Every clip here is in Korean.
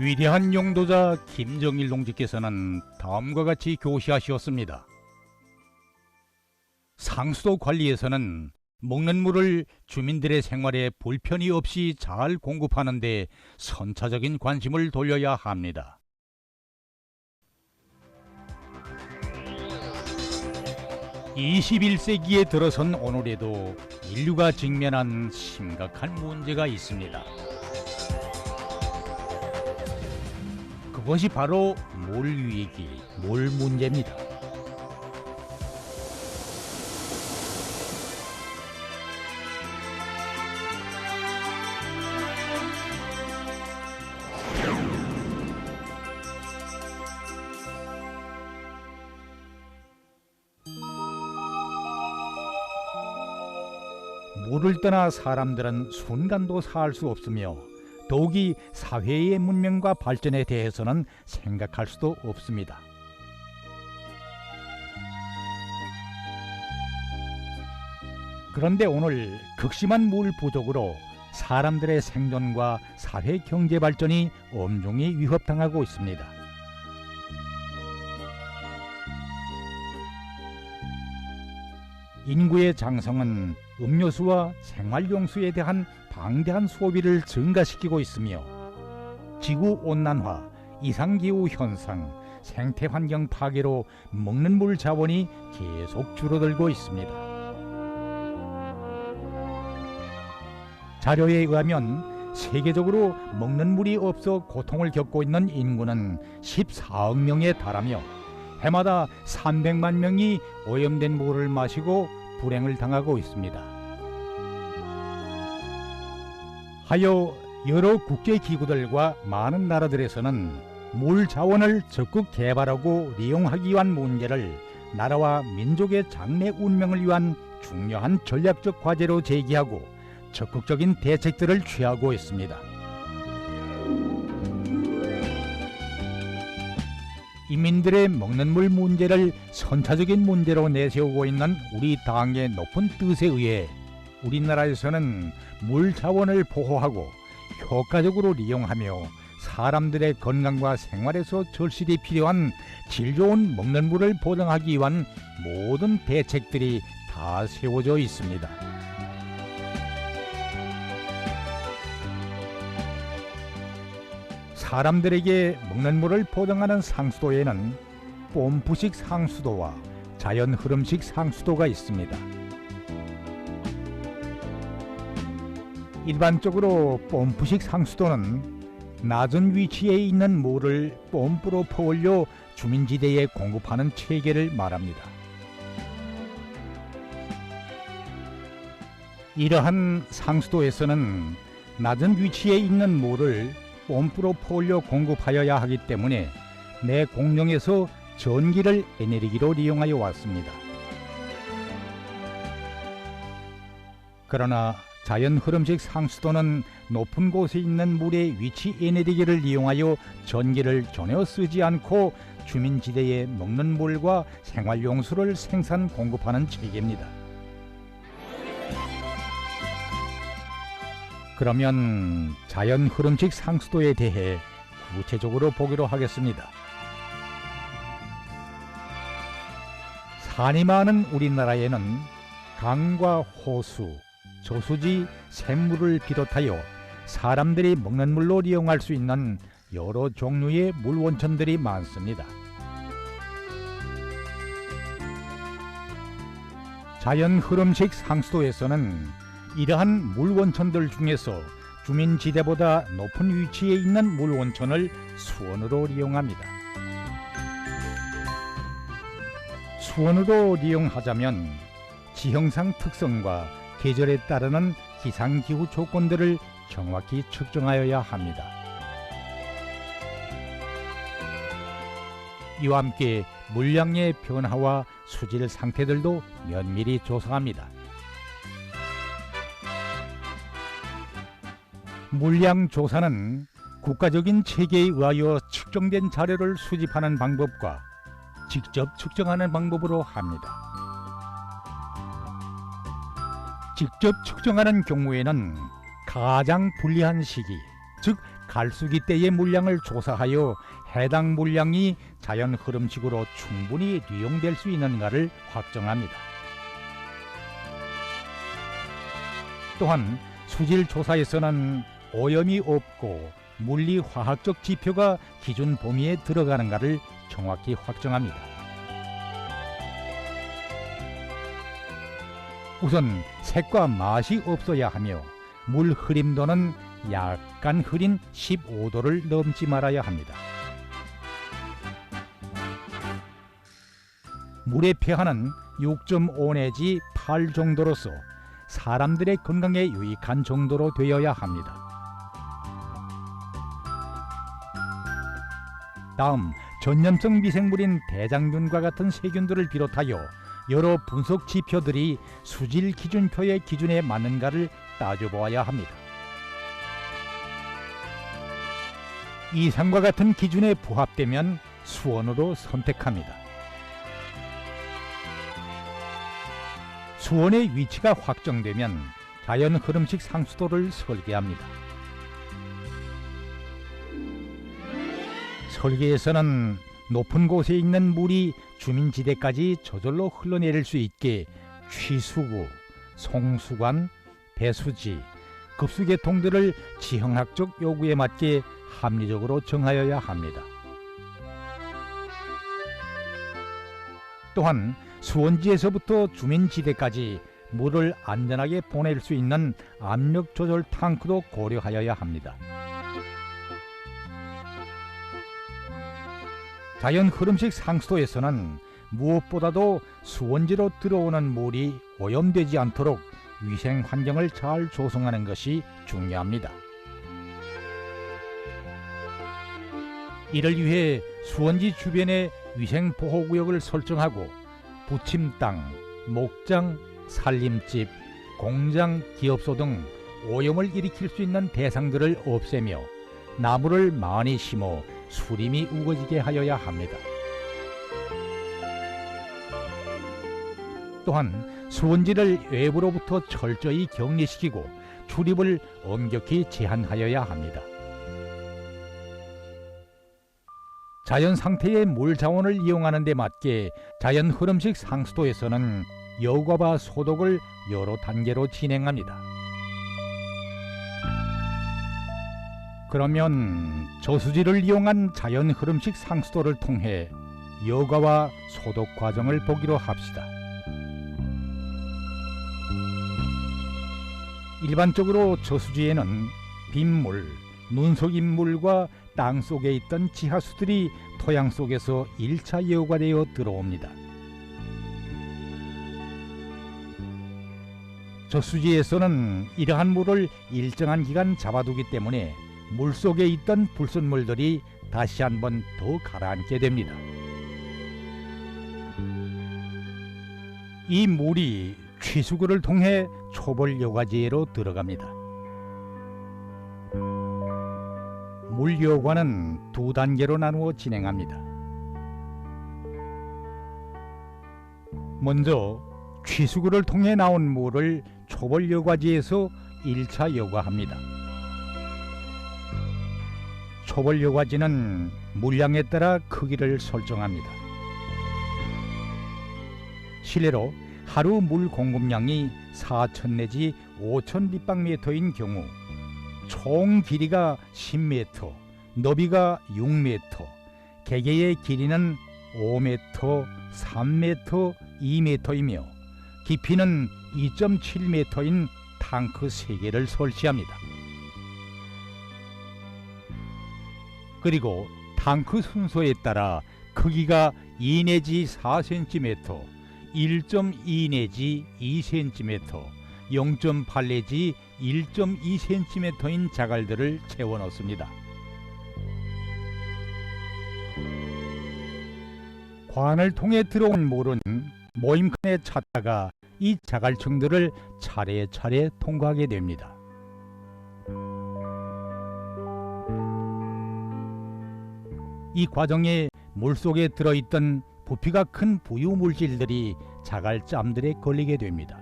위대한 용도자 김정일 농지께서는 다음과 같이 교시하시었습니다. 상수도 관리에서는 먹는 물을 주민들의 생활에 불편이 없이 잘 공급하는 데 선차적인 관심을 돌려야 합니다. (21세기에) 들어선 오늘에도 인류가 직면한 심각한 문제가 있습니다. 그것이 바로 물 위기, 물 문제입니다. 물을 떠나 사람들은 순간도 살 수 없으며 더욱이 사회의 문명과 발전에 대해서는 생각할 수도 없습니다. 그런데 오늘 극심한 물 부족으로 사람들의 생존과 사회 경제 발전이 엄중히 위협당하고 있습니다. 인구의 장성은 음료수와 생활용수에 대한 방대한 소비를 증가시키고 있으며 지구 온난화, 이상기후 현상, 생태 환경 파괴로 먹는 물 자원이 계속 줄어들고 있습니다. 자료에 의하면 세계적으로 먹는 물이 없어 고통을 겪고 있는 인구는 14억 명에 달하며 해마다 300만 명이 오염된 물을 마시고 불행을 당하고 있습니다. 하여 여러 국제 기구들과 많은 나라들에서는 물 자원을 적극 개발하고 이용하기 위한 문제를 나라와 민족의 장래 운명을 위한 중요한 전략적 과제로 제기하고 적극적인 대책들을 취하고 있습니다. 이민들의 먹는 물 문제를 선차적인 문제로 내세우고 있는 우리 당의 높은 뜻에 의해 우리나라에서는 물 자원을 보호하고 효과적으로 이용하며 사람들의 건강과 생활에서 절실히 필요한 질 좋은 먹는 물을 보장하기 위한 모든 대책들이 다 세워져 있습니다. 사람들에게 먹는 물을 보장하는 상수도에는 뽐프식 상수도와 자연 흐름식 상수도가 있습니다. 일반적으로 뽐프식 상수도는 낮은 위치에 있는 물을 뽐프로 퍼올려 주민지대에 공급하는 체계를 말합니다. 이러한 상수도에서는 낮은 위치에 있는 물을 뽐프로 퍼올려 공급하여야 하기 때문에 내 공룡에서 전기를 에너지로 이용하여 왔습니다. 그러나 자연 흐름식 상수도는 높은 곳에 있는 물의 위치 에너지를 이용하여 전기를 전혀 쓰지 않고 주민지대에 먹는 물과 생활용수를 생산 공급하는 체계입니다. 그러면 자연 흐름식 상수도에 대해 구체적으로 보기로 하겠습니다. 산이 많은 우리나라에는 강과 호수, 저수지, 샘물을 비롯하여 사람들이 먹는 물로 이용할 수 있는 여러 종류의 물원천들이 많습니다. 자연 흐름식 상수도에서는 이러한 물원천들 중에서 주민지대보다 높은 위치에 있는 물원천을 수원으로 이용합니다. 수원으로 이용하자면 지형상 특성과 계절에 따르는 기상기후 조건들을 정확히 측정하여야 합니다. 이와 함께 물량의 변화와 수질 상태들도 면밀히 조사합니다. 물량 조사는 국가적인 체계에 의하여 측정된 자료를 수집하는 방법과 직접 측정하는 방법으로 합니다. 직접 측정하는 경우에는 가장 불리한 시기, 즉 갈수기 때의 물량을 조사하여 해당 물량이 자연 흐름식으로 충분히利用될 수 있는가를 확정합니다. 또한 수질 조사에서는 오염이 없고 물리 화학적 지표가 기준 범위에 들어가는가를 정확히 확정합니다. 우선 색과 맛이 없어야 하며 물 흐림도는 약간 흐린 15도를 넘지 말아야 합니다. 물의 pH는 6.5 내지 8 정도로서 사람들의 건강에 유익한 정도로 되어야 합니다. 다음 전염성 미생물인 대장균과 같은 세균들을 비롯하여 여러 분석 지표들이 수질 기준표의 기준에 맞는가를 따져보아야 합니다. 이상과 같은 기준에 부합되면 수원으로 선택합니다. 수원의 위치가 확정되면 자연 흐름식 상수도를 설계합니다. 설계에서는 높은 곳에 있는 물이 주민지대까지 저절로 흘러내릴 수 있게 취수구, 송수관, 배수지, 급수계통들을 지형학적 요구에 맞게 합리적으로 정하여야 합니다. 또한 수원지에서부터 주민지대까지 물을 안전하게 보낼 수 있는 압력 조절 탱크도 고려하여야 합니다. 자연 흐름식 상수도에서는 무엇보다도 수원지로 들어오는 물이 오염되지 않도록 위생 환경을 잘 조성하는 것이 중요합니다. 이를 위해 수원지 주변에 위생 보호구역을 설정하고 부침 땅, 목장, 살림집, 공장, 기업소 등 오염을 일으킬 수 있는 대상들을 없애며 나무를 많이 심어 수림이 우거지게 하여야 합니다. 또한 수원지를 외부로부터 철저히 격리시키고 출입을 엄격히 제한하여야 합니다. 자연 상태의 물 자원을 이용하는 데 맞게 자연 흐름식 상수도에서는 여과바 소독을 여러 단계로 진행합니다. 그러면 저수지를 이용한 자연 흐름식 상수도를 통해 여과와 소독 과정을 보기로 합시다. 일반적으로 저수지에는 빗물, 눈속임 물과 땅 속에 있던 지하수들이 토양 속에서 1차 여과되어 들어옵니다. 저수지에서는 이러한 물을 일정한 기간 잡아두기 때문에 물 속에 있던 불순물들이 다시 한번 더 가라앉게 됩니다. 이 물이 취수구를 통해 초벌 여과지로 들어갑니다. 물 여과는 두 단계로 나누어 진행합니다. 먼저 취수구를 통해 나온 물을 초벌 여과지에서 1차 여과합니다. 초벌 여과지는 물량에 따라 크기를 설정합니다. 실례로 하루 물 공급량이 4천 내지 5천立方미터인 경우 총 길이가 10m, 너비가 6m, 개개의 길이는 5m, 3m, 2m이며 깊이는 2.7m인 탕크 3개를 설치합니다. 그리고 탕크 순서에 따라 크기가 2 내지 4cm, 1.2 내지 2cm, 0.8 내지 1.2cm인 자갈들을 채워 넣습니다. 관을 통해 들어온 물은 모임칸에 찼다가 이 자갈층들을 차례차례 통과하게 됩니다. 이 과정에 물속에 들어있던 부피가 큰 부유 물질들이 자갈짬들에 걸리게 됩니다.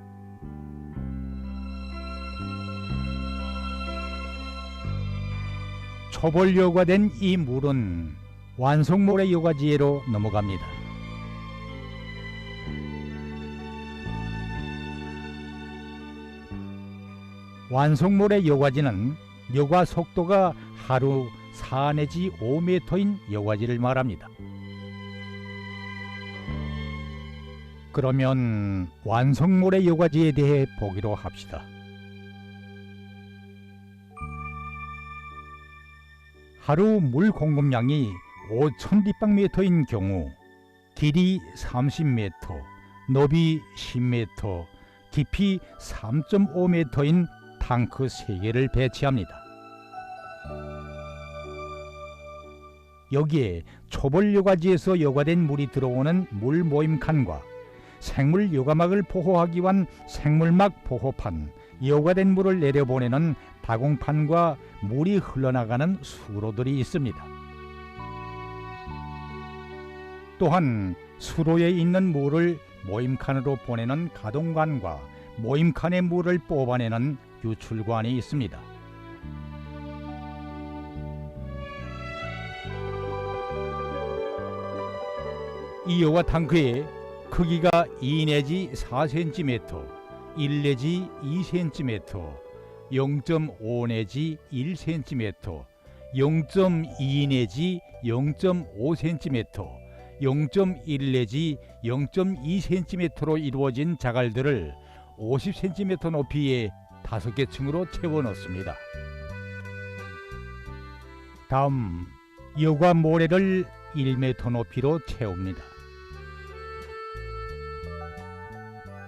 초벌료가 된 이 물은 완성모래 요가지혜로 넘어갑니다. 완성모래 요가지는 요가 속도가 하루 4 내지 5m인 요가지를 말합니다. 그러면 완성모래 요가지에 대해 보기로 합시다. 하루 물 공급량이 5천立方미터인 경우 길이 30m, 높이 10m, 깊이 3.5m인 탕크 3개를 배치합니다. 여기에 초벌 요가지에서 요가된 물이 들어오는 물 모임 칸과 생물 요가막을 보호하기 위한 생물막 보호판, 요가된 물을 내려보내는 다공판과 물이 흘러나가는 수로들이 있습니다. 또한 수로에 있는 물을 모임칸으로 보내는 가동관과 모임칸의 물을 뽑아내는 유출관이 있습니다. 이 요가 탱크의 크기가 2 내지 4cm, 1 내지 2cm, 0.5 내지 1cm, 0.2 내지 0.5cm, 0.1 내지 0.2cm로 이루어진 자갈들을 50cm 높이의 다섯 개 층으로 채워 넣습니다. 다음 여과 모래를 1m 높이로 채웁니다.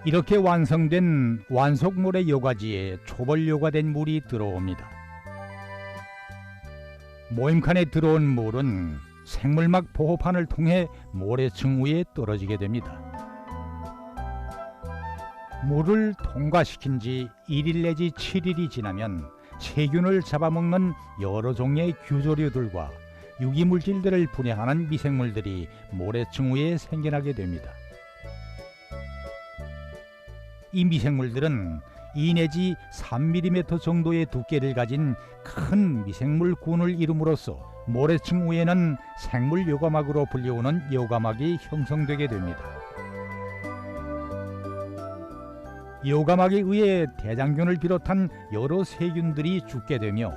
이렇게 완성된 완속모래 요가지에 초벌 요가 된 물이 들어옵니다. 모임칸에 들어온 물은 생물막 보호판을 통해 모래층 위에 떨어지게 됩니다. 물을 통과시킨 지 1일 내지 7일이 지나면 세균을 잡아먹는 여러 종의 규조류들과 유기물질들을 분해하는 미생물들이 모래층 위에 생겨나게 됩니다. 이 미생물들은 2 내지 3mm 정도의 두께를 가진 큰 미생물군을 이룸으로써 모래층 위에는 생물 요가막으로 불리우는 요가막이 형성되게 됩니다. 요가막에 의해 대장균을 비롯한 여러 세균들이 죽게 되며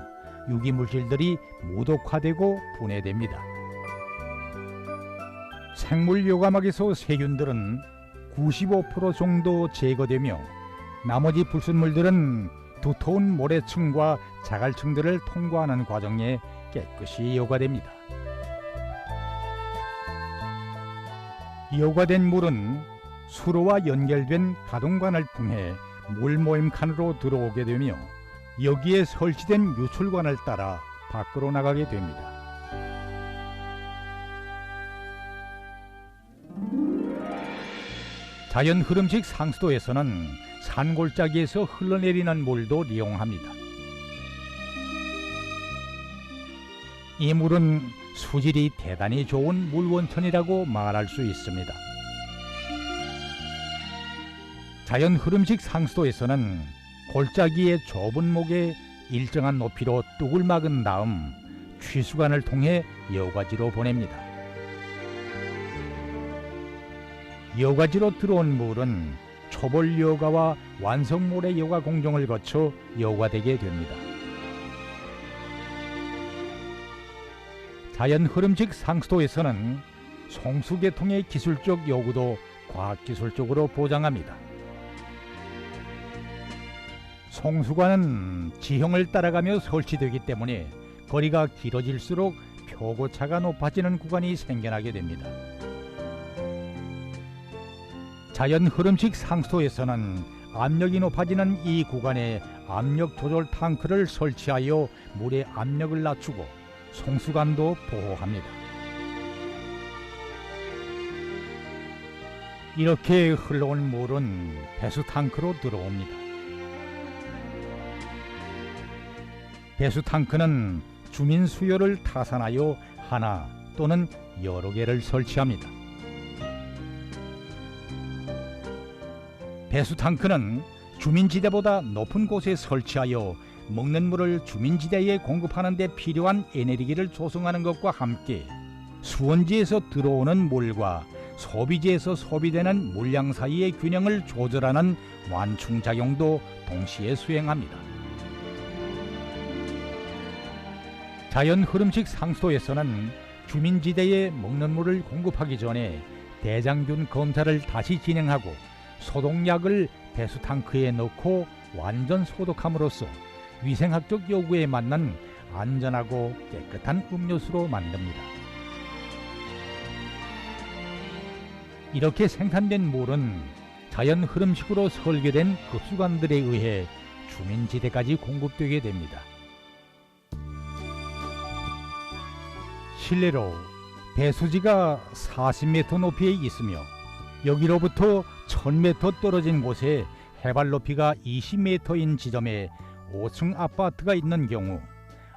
유기물질들이 무독화되고 분해됩니다. 생물 요가막에서 세균들은 95% 정도 제거되며 나머지 불순물들은 두터운 모래층과 자갈층들을 통과하는 과정에 깨끗이 요가됩니다. 요가된 물은 수로와 연결된 가동관을 통해 물 모임 칸으로 들어오게 되며 여기에 설치된 유출관을 따라 밖으로 나가게 됩니다. 자연 흐름식 상수도에서는 산골짜기에서 흘러내리는 물도 이용합니다. 이 물은 수질이 대단히 좋은 물원천이라고 말할 수 있습니다. 자연 흐름식 상수도에서는 골짜기의 좁은 목에 일정한 높이로 뚝을 막은 다음 취수관을 통해 여과지로 보냅니다. 여과지로 들어온 물은 초벌 여과와 완성모래 여과 공정을 거쳐 여과되게 됩니다. 자연 흐름식 상수도에서는 송수계통의 기술적 요구도 과학기술적으로 보장합니다. 송수관은 지형을 따라가며 설치되기 때문에 거리가 길어질수록 표고차가 높아지는 구간이 생겨나게 됩니다. 자연 흐름식 상수도에서는 압력이 높아지는 이 구간에 압력 조절 탱크를 설치하여 물의 압력을 낮추고 송수관도 보호합니다. 이렇게 흘러온 물은 배수 탱크로 들어옵니다. 배수 탱크는 주민 수요를 타산하여 하나 또는 여러 개를 설치합니다. 배수 탱크는 주민지대보다 높은 곳에 설치하여 먹는 물을 주민지대에 공급하는 데 필요한 에너지를 조성하는 것과 함께 수원지에서 들어오는 물과 소비지에서 소비되는 물량 사이의 균형을 조절하는 완충 작용도 동시에 수행합니다. 자연 흐름식 상수도에서는 주민지대에 먹는 물을 공급하기 전에 대장균 검사를 다시 진행하고 소독약을 배수 탕크에 넣고 완전 소독함으로써 위생학적 요구에 맞는 안전하고 깨끗한 음료수로 만듭니다. 이렇게 생산된 물은 자연 흐름식으로 설계된 급수관들에 의해 주민지대까지 공급되게 됩니다. 실내로 배수지가 40m 높이에 있으며 여기로부터 1000m 떨어진 곳에 해발 높이가 20m인 지점에 5층 아파트가 있는 경우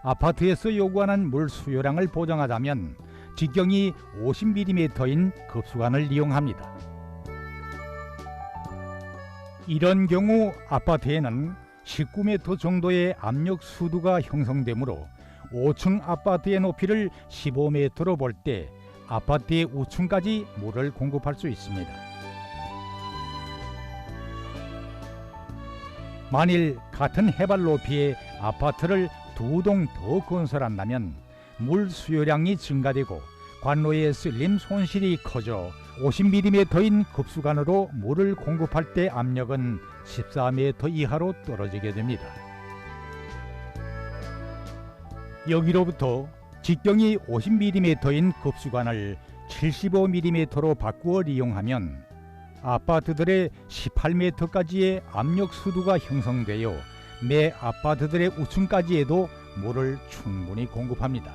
아파트에서 요구하는 물 수요량을 보장하자면 직경이 50mm인 급수관을 이용합니다. 이런 경우 아파트에는 19m 정도의 압력 수두가 형성되므로 5층 아파트의 높이를 15m로 볼때 아파트의 우층까지 물을 공급할 수 있습니다. 만일 같은 해발 높이의 아파트를 두 동 더 건설한다면 물 수요량이 증가되고 관로에 쓸림 손실이 커져 50mm인 급수관으로 물을 공급할 때 압력은 14m 이하로 떨어지게 됩니다. 여기로부터 직경이 50mm인 급수관을 75mm로 바꾸어 이용하면 아파트들의 18m까지의 압력 수두가 형성되어 매 아파트들의 우층까지에도 물을 충분히 공급합니다.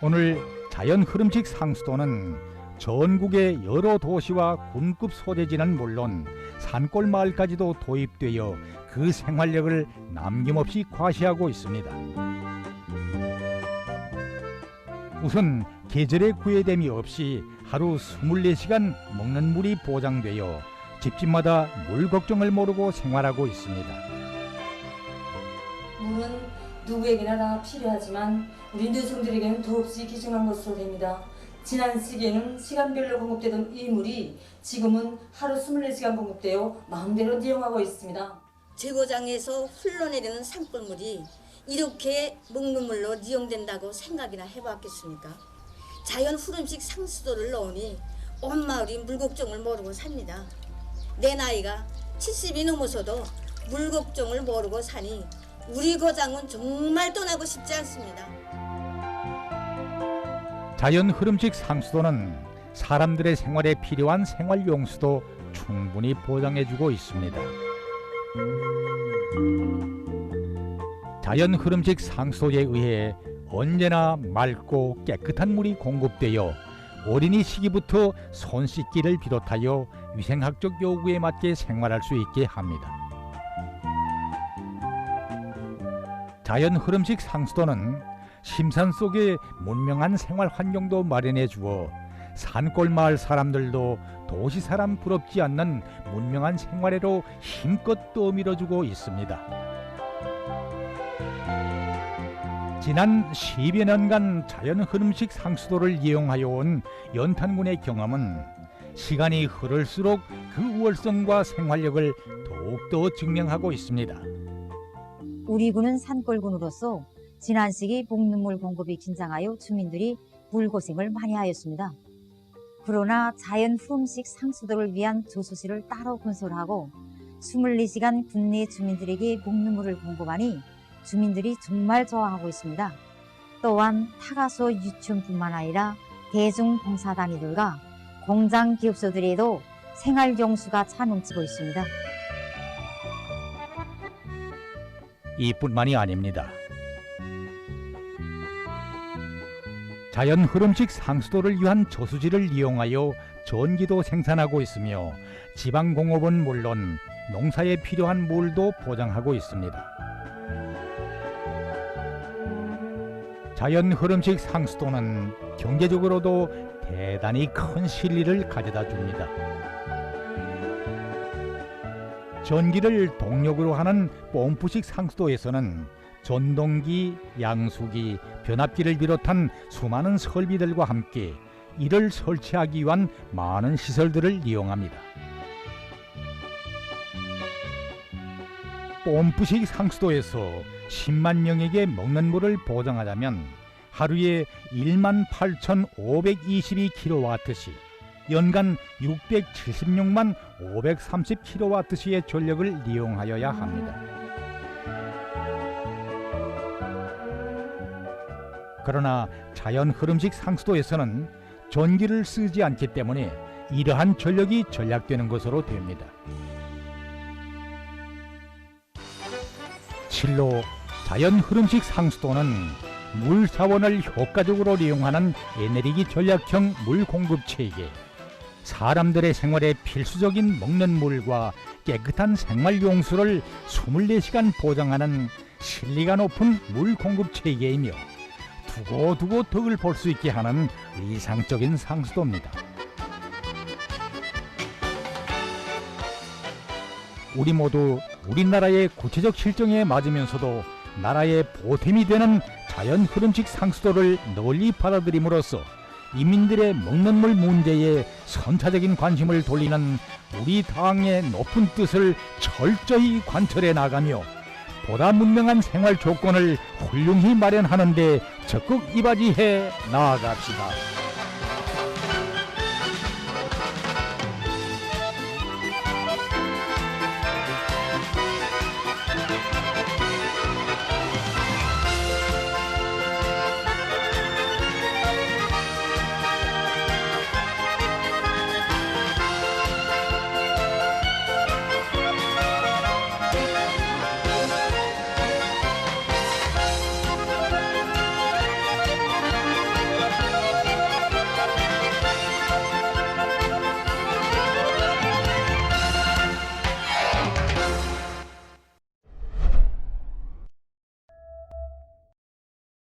오늘 자연 흐름식 상수도는 전국의 여러 도시와 군급 소재지는 물론 산골 마을까지도 도입되어 그 생활력을 남김없이 과시하고 있습니다. 우선 계절의 구애됨이 없이 하루 24시간 먹는 물이 보장되어 집집마다 물 걱정을 모르고 생활하고 있습니다. 물은 누구에게나 다 필요하지만 우리 여성들에게는 더없이 귀중한 것으로 됩니다. 지난 시기에는 시간별로 공급되던 이 물이 지금은 하루 24시간 공급되어 마음대로 이용하고 있습니다. 제고장에서 흘러내리는 산골물이 이렇게 먹는 물로 이용된다고 생각이나 해봤겠습니까? 자연 흐름식 상수도를 넣으니 온 마을이 물 걱정을 모르고 삽니다. 내 나이가 70이 넘어서도 물 걱정을 모르고 사니 우리 고장은 정말 떠나고 싶지 않습니다. 자연 흐름식 상수도는 사람들의 생활에 필요한 생활 용수도 충분히 보장해주고 있습니다. 자연 흐름식 상수도에 의해 언제나 맑고 깨끗한 물이 공급되어 어린이 시기부터 손 씻기를 비롯하여 위생학적 요구에 맞게 생활할 수 있게 합니다. 자연 흐름식 상수도는 심산 속에 문명한 생활 환경도 마련해 주어 산골 마을 사람들도 도시 사람 부럽지 않는 문명한 생활애로 힘껏 떠밀어주고 있습니다. 지난 10여 년간 자연 흐름식 상수도를 이용하여 온 연탄군의 경험은 시간이 흐를수록 그 우월성과 생활력을 더욱더 증명하고 있습니다. 우리 군은 산골군으로서 지난 시기 복능물 공급이 긴장하여 주민들이 물고생을 많이 하였습니다. 그러나 자연 흠식 상수도를 위한 조수실을 따로 건설하고 24시간 군내 주민들에게 먹는물을 공급하니 주민들이 정말 좋아하고 있습니다. 또한 타가소 유치원뿐만 아니라 대중봉사단위들과 공장 기업소들에도 생활용수가 차 넘치고 있습니다. 이뿐만이 아닙니다. 자연 흐름식 상수도를 위한 저수지를 이용하여 전기도 생산하고 있으며 지방공업은 물론 농사에 필요한 물도 보장하고 있습니다. 자연 흐름식 상수도는 경제적으로도 대단히 큰 실리를 가져다 줍니다. 전기를 동력으로 하는 뽐푸식 상수도에서는 전동기, 양수기, 변압기를 비롯한 수많은 설비들과 함께 이를 설치하기 위한 많은 시설들을 이용합니다. 뽐푸식 상수도에서 10만 명에게 먹는 물을 보장하자면 하루에 1만 8,522kW시, 연간 676만 530kW시의 전력을 이용하여야 합니다. 그러나 자연 흐름식 상수도에서는 전기를 쓰지 않기 때문에 이러한 전력이 절약되는 것으로 됩니다. 실로 자연 흐름식 상수도는 물 자원을 효과적으로 이용하는 에너지 전략형 물 공급 체계, 사람들의 생활에 필수적인 먹는 물과 깨끗한 생활 용수를 24시간 보장하는 신리가 높은 물 공급 체계이며 두고두고 덕을 볼 수 있게 하는 이상적인 상수도입니다. 우리 모두 우리나라의 구체적 실정에 맞으면서도 나라의 보탬이 되는 자연 흐름식 상수도를 널리 받아들임으로써 이민들의 먹는 물 문제에 선차적인 관심을 돌리는 우리 당의 높은 뜻을 철저히 관철해 나가며 보다 문명한 생활 조건을 훌륭히 마련하는 데 적극 이바지해 나아갑시다.